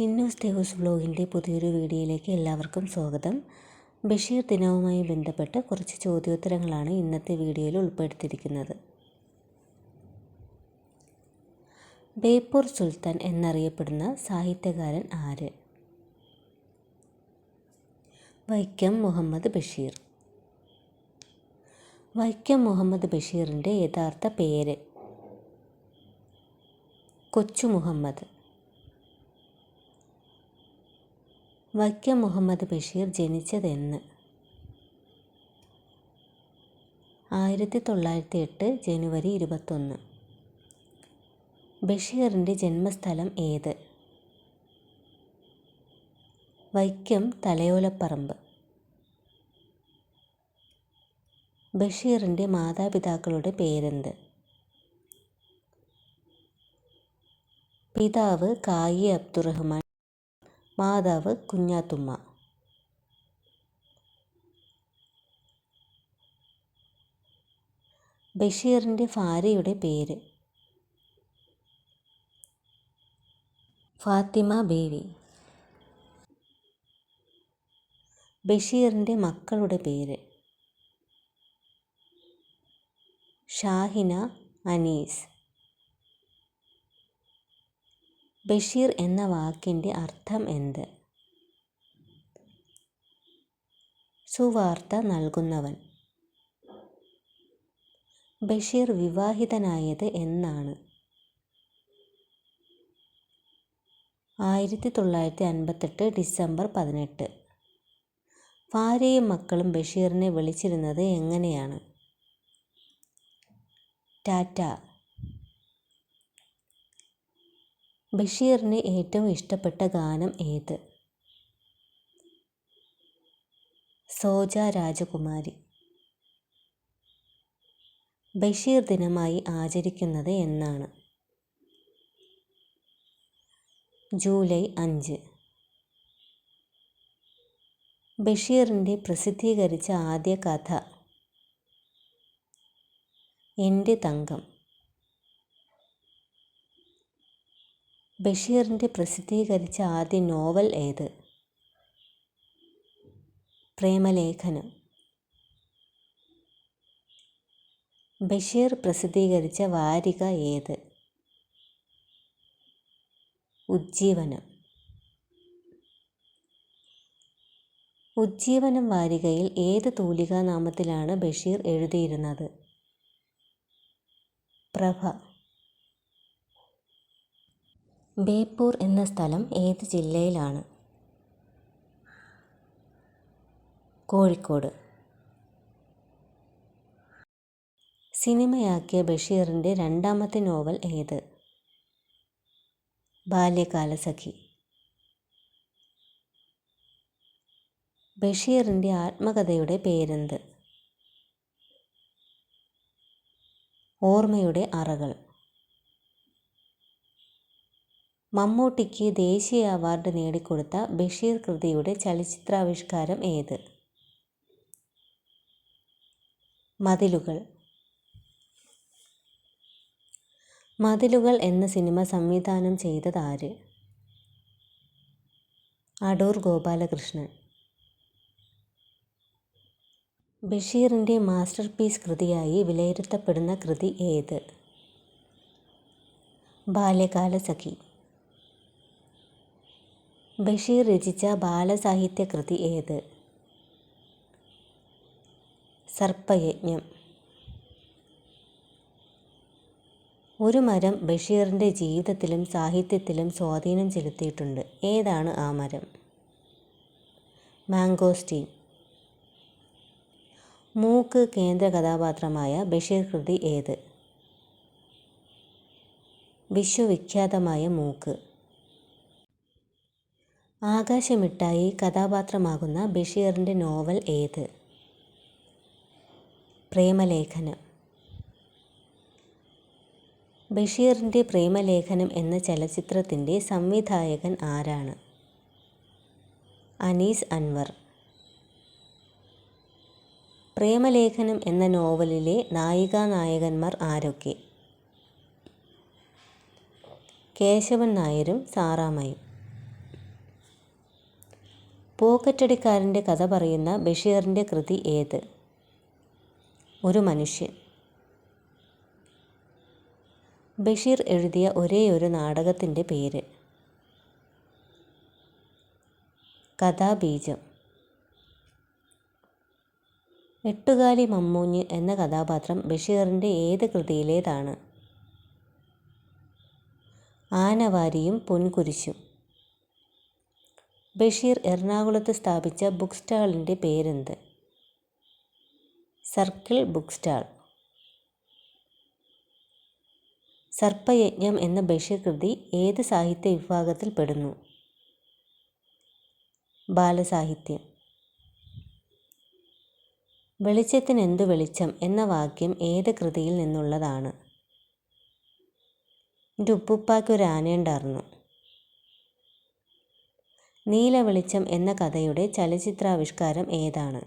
ചിന്നൂസ് ദേവൂസ് വ്ലോഗിന്റെ പുതിയൊരു വീഡിയോയിലേക്ക് എല്ലാവർക്കും സ്വാഗതം. ബഷീർ ദിനവുമായി ബന്ധപ്പെട്ട് കുറച്ച് ചോദ്യോത്തരങ്ങളാണ് ഇന്നത്തെ വീഡിയോയിൽ ഉൾപ്പെടുത്തിയിരിക്കുന്നത്. ബേപ്പൂർ സുൽത്താൻ എന്നറിയപ്പെടുന്ന സാഹിത്യകാരൻ ആര്? വൈക്കം മുഹമ്മദ് ബഷീർ. വൈക്കം മുഹമ്മദ് ബഷീറിന്റെ യഥാർത്ഥ പേര് കൊച്ചു മുഹമ്മദ്. വൈക്കം മുഹമ്മദ് ബഷീർ ജനിച്ചതെന്ന്. ആയിരത്തി തൊള്ളായിരത്തി എട്ട് ജനുവരി ഇരുപത്തൊന്ന്. ബഷീറിന്റെ ജന്മസ്ഥലം ഏത്? വൈക്കം തലയോലപ്പറമ്പ്. ബഷീറിന്റെ മാതാപിതാക്കളുടെ പേരെന്ത്? പിതാവ് കായി അബ്ദുറഹ്മാൻ മാതാവ് കുഞ്ഞാത്തുമ്മ. ബഷീറിന്റെ ഭാര്യയുടെ പേര്. ഫാത്തിമ ബേബി ബഷീറിന്റെ മക്കളുടെ പേര്. ഷാഹിന അനീസ്. ബഷീർ എന്ന വാക്കിന്റെ അർത്ഥം എന്ത്? സുവാർത്ത നൽകുന്നവൻ. ബഷീർ വിവാഹിതനായത് എന്നാണ്. ആയിരത്തി തൊള്ളായിരത്തി അൻപത്തെട്ട് ഡിസംബർ പതിനെട്ട്. ഭാര്യയും മക്കളും ബഷീറിനെ വിളിച്ചിരുന്നത് എങ്ങനെയാണ്? ടാറ്റ. ബഷീറിന് ഏറ്റവും ഇഷ്ടപ്പെട്ട ഗാനം ഏത്? സോജ രാജകുമാരി. ബഷീർ ദിനമായി ആചരിക്കുന്നത് എന്നാണ്. ജൂലൈ അഞ്ച്. ബഷീറിന്റെ പ്രസിദ്ധീകരിച്ച ആദ്യ കഥ എന്റെ തങ്കം. ബഷീറിന്റെ പ്രസിദ്ധീകരിച്ച ആദ്യ നോവൽ ഏത്? പ്രേമലേഖനം. ബഷീർ പ്രസിദ്ധീകരിച്ച വാരിക ഏത്? ഉജ്ജീവനം. ഉജ്ജീവനം വാരികയിൽ ഏത് തൂലികാനാമത്തിലാണ് ബഷീർ എഴുതിയിരുന്നത്? പ്രഭ. ബേപ്പൂർ എന്ന സ്ഥലം ഏത് ജില്ലയിലാണ്? കോഴിക്കോട്. സിനിമയാക്കിയ ബഷീറിന്റെ രണ്ടാമത്തെ നോവൽ ഏത്? ബാല്യകാലസഖി. ബഷീറിന്റെ ആത്മകഥയുടെ പേരെന്ത്? ഓർമ്മയുടെ അറകൾ. മമ്മൂട്ടിക്ക് ദേശീയ അവാർഡ് നേടിക്കൊടുത്ത ബഷീർ കൃതിയുടെ ചലച്ചിത്രാവിഷ്കാരം ഏത്? മതിലുകൾ. മതിലുകൾ എന്ന സിനിമ സംവിധാനം ചെയ്തതാര് അടൂർ ഗോപാലകൃഷ്ണൻ. ബഷീറിന്റെ മാസ്റ്റർ പീസ് കൃതിയായി വിലയിരുത്തപ്പെടുന്ന കൃതി ഏത്? ബാല്യകാലസഖി. ബഷീർ രചിച്ച ബാലസാഹിത്യകൃതി ഏത്? സർപ്പയജ്ഞം. ഒരു മരം ബഷീറിന്റെ ജീവിതത്തിലും സാഹിത്യത്തിലും സ്വാധീനം ചെലുത്തിയിട്ടുണ്ട്. ഏതാണ് ആ മരം? മാംഗോസ്റ്റീൻ മൂക്ക് കേന്ദ്ര കഥാപാത്രമായ ബഷീർ കൃതി ഏത്? വിശ്വവിഖ്യാതമായ മൂക്ക്. ആകാശമിട്ടായി കഥാപാത്രമാകുന്ന ബഷീറിന്റെ നോവൽ ഏത്? പ്രേമലേഖനം. ബഷീറിന്റെ പ്രേമലേഖനം എന്ന ചലച്ചിത്രത്തിന്റെ സംവിധായകൻ ആരാണ്? അനീസ് അൻവർ. പ്രേമലേഖനം എന്ന നോവലിലെ നായികാനായകന്മാർ ആരൊക്കെ? കേശവൻ നായരും സാറാമയും പോക്കറ്റടിക്കാരന്റെ കഥ പറയുന്ന ബഷീറിന്റെ കൃതി ഏത്? ഒരു മനുഷ്യൻ. ബഷീർ എഴുതിയ ഒരേയൊരു നാടകത്തിന്റെ പേര്. കഥാബീജം. എട്ടുകാലി മമ്മൂഞ്ഞ് എന്ന കഥാപാത്രം ബഷീറിന്റെ ഏത് കൃതിയിലേതാണ്? ആനവാരിയും പൊൻകുരിശും. ബഷീർ എറണാകുളത്ത് സ്ഥാപിച്ച ബുക്ക് സ്റ്റാളിന്റെ പേരെന്ത്? Circle book stall. സർപ്പയജ്ഞം എന്ന ബഷീർ കൃതി ഏത് സാഹിത്യ വിഭാഗത്തിൽ പെടുന്നു? ബാലസാഹിത്യം. വെളിച്ചത്തിനെന്തു വെളിച്ചം എന്ന വാക്യം ഏത് കൃതിയിൽ നിന്നുള്ളതാണ്? എന്റെ ഉപ്പുപ്പായ്ക്കൊരു ആനയുണ്ടായിരുന്നു. നീല വെളിച്ചം എന്ന കഥയുടെ ചലച്ചിത്രാവിഷ്കാരം ഏതാണ്?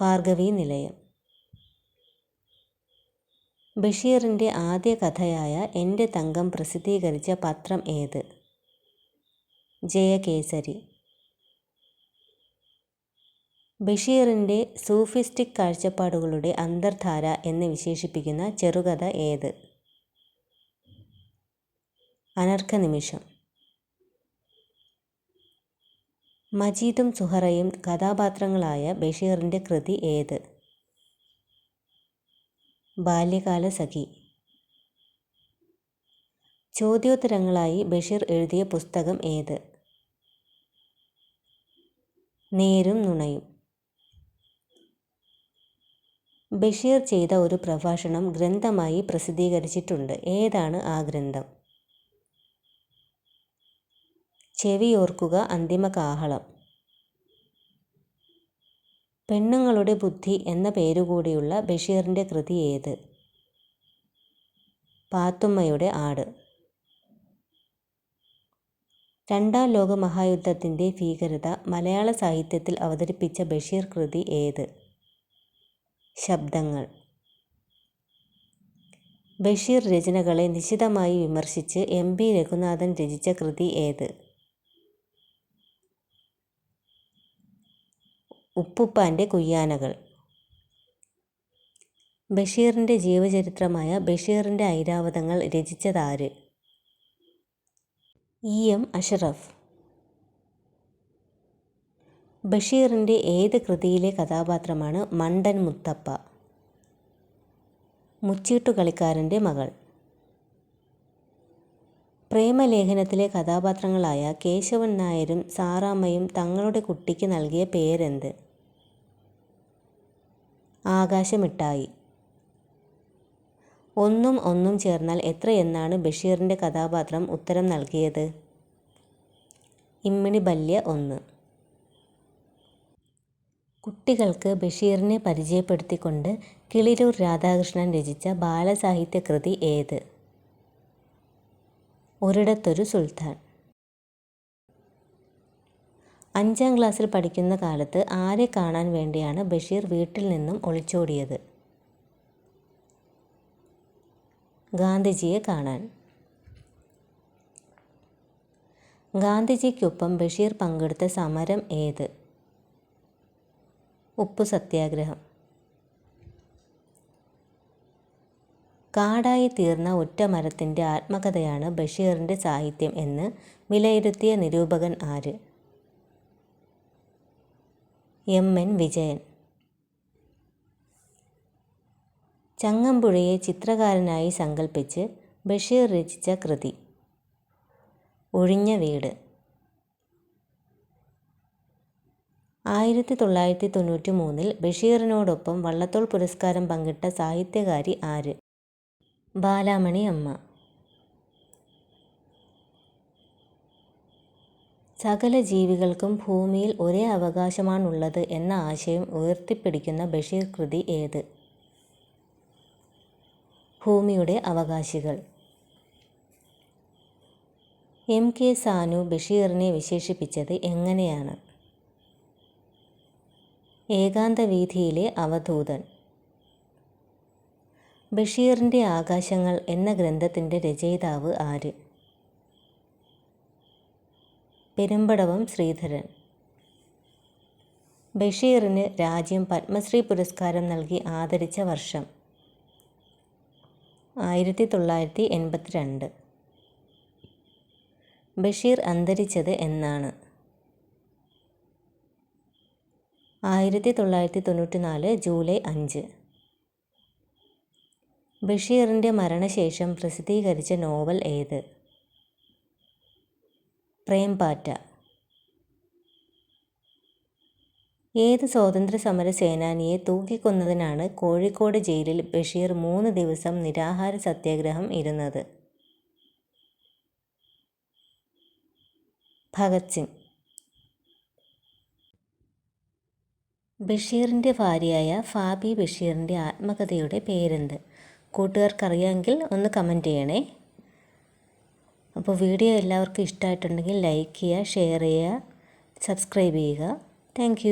ഭാർഗവി നിലയം. ബഷീറിന്റെ ആദ്യ കഥയായ എന്റെ തങ്കം പ്രസിദ്ധീകരിച്ച പത്രം ഏത്? ജയകേസരി. ബഷീറിന്റെ സൂഫിസ്റ്റിക് കാഴ്ചപ്പാടുകളുടെ അന്തർധാര എന്ന് വിശേഷിപ്പിക്കുന്ന ചെറുകഥ ഏത്? അനർഘനിമിഷം. മജീദും സുഹറയും കഥാപാത്രങ്ങളായ ബഷീറിന്റെ കൃതി ഏത്? ബാല്യകാല സഖി. ചോദ്യോത്തരങ്ങളായി ബഷീർ എഴുതിയ പുസ്തകം ഏത്? നേരും നുണയും. ബഷീർ ചെയ്ത ഒരു പ്രഭാഷണം ഗ്രന്ഥമായി പ്രസിദ്ധീകരിച്ചിട്ടുണ്ട്. ഏതാണ് ആ ഗ്രന്ഥം? ചെവിയോർക്കുക അന്തിമ കാഹളം പെണ്ണുങ്ങളുടെ ബുദ്ധി എന്ന പേരുകൂടിയുള്ള ബഷീറിന്റെ കൃതി ഏത്? പാത്തുമ്മയുടെ ആട്. രണ്ടാം ലോക മഹായുദ്ധത്തിന്റെ ഭീകരത മലയാള സാഹിത്യത്തിൽ അവതരിപ്പിച്ച ബഷീർ കൃതി ഏത്? ശബ്ദങ്ങൾ. ബഷീർ രചനകളെ നിശിതമായി വിമർശിച്ച് എം പി രഘുനാഥൻ രചിച്ച കൃതി ഏത്? ഉപ്പുപ്പാന്റെ കുയ്യാനകൾ. ബഷീറിന്റെ ജീവചരിത്രമായ ബഷീറിന്റെ ഐരാവതങ്ങൾ രചിച്ചതാര്? ഇ. എം. അഷറഫ്. ബഷീറിന്റെ ഏത് കൃതിയിലെ കഥാപാത്രമാണ് മണ്ടൻ മുത്തപ്പ? മുച്ചീട്ടുകളിക്കാരന്റെ മകൾ. പ്രേമലേഖനത്തിലെ കഥാപാത്രങ്ങളായ കേശവൻ നായരും സാറാമ്മയും തങ്ങളുടെ കുട്ടിക്ക് നൽകിയ പേരെന്ത്? ആകാശമിട്ടായി. ഒന്നും ഒന്നും ചേർന്നാൽ എത്രയെന്നാണ് ബഷീറിന്റെ കഥാപാത്രം ഉത്തരം നൽകിയത്. ഇമ്മിണി ബല്യ ഒന്ന്. കുട്ടികൾക്ക് ബഷീറിനെ പരിചയപ്പെടുത്തിക്കൊണ്ട് കിളിരൂർ രാധാകൃഷ്ണൻ രചിച്ച ബാലസാഹിത്യകൃതി ഏത്? ഒരിടത്തൊരു സുൽത്താൻ. അഞ്ചാം ക്ലാസ്സിൽ പഠിക്കുന്ന കാലത്ത് ആരെ കാണാൻ വേണ്ടിയാണ് ബഷീർ വീട്ടിൽ നിന്നും ഒളിച്ചോടിയത്? ഗാന്ധിജിയെ കാണാൻ. ഗാന്ധിജിക്കൊപ്പം ബഷീർ പങ്കെടുത്ത സമരം ഏത്? ഉപ്പു സത്യാഗ്രഹം. കാടായി തീർന്ന ഒറ്റ മരത്തിന്റെ ആത്മകഥയാണ് ബഷീറിന്റെ സാഹിത്യം എന്ന് വിലയിരുത്തിയ നിരൂപകൻ ആര്? M N Vijayan. ചങ്ങമ്പുഴയെ ചിത്രകാരനായി സങ്കല്പിച്ച് ബഷീർ രചിച്ച കൃതി. ഒഴിഞ്ഞ വീട്. ആയിരത്തി തൊള്ളായിരത്തി തൊണ്ണൂറ്റി മൂന്നിൽ ബഷീറിനോടൊപ്പം വള്ളത്തോൾ പുരസ്കാരം പങ്കിട്ട സാഹിത്യകാരി ആര്? ബാലാമണി അമ്മ സകല ജീവികൾക്കും ഭൂമിയിൽ ഒരേ അവകാശമാണുള്ളത് എന്ന ആശയം ഉയർത്തിപ്പിടിക്കുന്ന ബഷീർ കൃതി ഏത്? ഭൂമിയുടെ അവകാശികൾ. എം കെ സാനു ബഷീറിനെ വിശേഷിപ്പിച്ചത് എങ്ങനെയാണ്? ഏകാന്ത വീഥിയിലെ അവധൂതൻ. ബഷീറിന്റെ ആകാശങ്ങൾ എന്ന ഗ്രന്ഥത്തിന്റെ രചയിതാവ് ആര്? പെരുമ്പടവം ശ്രീധരൻ. ബഷീറിന് രാജ്യം പത്മശ്രീ പുരസ്കാരം നൽകി ആദരിച്ച വർഷം ആയിരത്തി തൊള്ളായിരത്തി എൺപത്തിരണ്ട് ബഷീർ അന്തരിച്ചത് എന്നാണ്. ആയിരത്തി തൊള്ളായിരത്തി തൊണ്ണൂറ്റി നാല് ജൂലൈ അഞ്ച്. ബഷീറിന്റെ മരണശേഷം പ്രസിദ്ധീകരിച്ച നോവൽ ഏത്? പ്രേംപാറ്റ ഏത് സ്വാതന്ത്ര്യ സമര സേനാനിയെ തൂക്കിക്കൊന്നതിനാണ് കോഴിക്കോട് ജയിലിൽ ബഷീർ മൂന്ന് ദിവസം നിരാഹാര സത്യാഗ്രഹം ഇരുന്നത്? ഭഗത് സിംഗ്. ബഷീറിന്റെ ഭാര്യയായ ഫാബി ബഷീറിന്റെ ആത്മകഥയുടെ പേരെന്ത്? കൂട്ടുകാർക്കറിയാമെങ്കിൽ ഒന്ന് കമന്റ് ചെയ്യണേ. അപ്പോൾ വീഡിയോ എല്ലാവർക്കും ഇഷ്ടമായിട്ടുണ്ടെങ്കിൽ ലൈക്ക് ചെയ്യുക ഷെയർ ചെയ്യുക സബ്സ്ക്രൈബ് ചെയ്യുക. താങ്ക്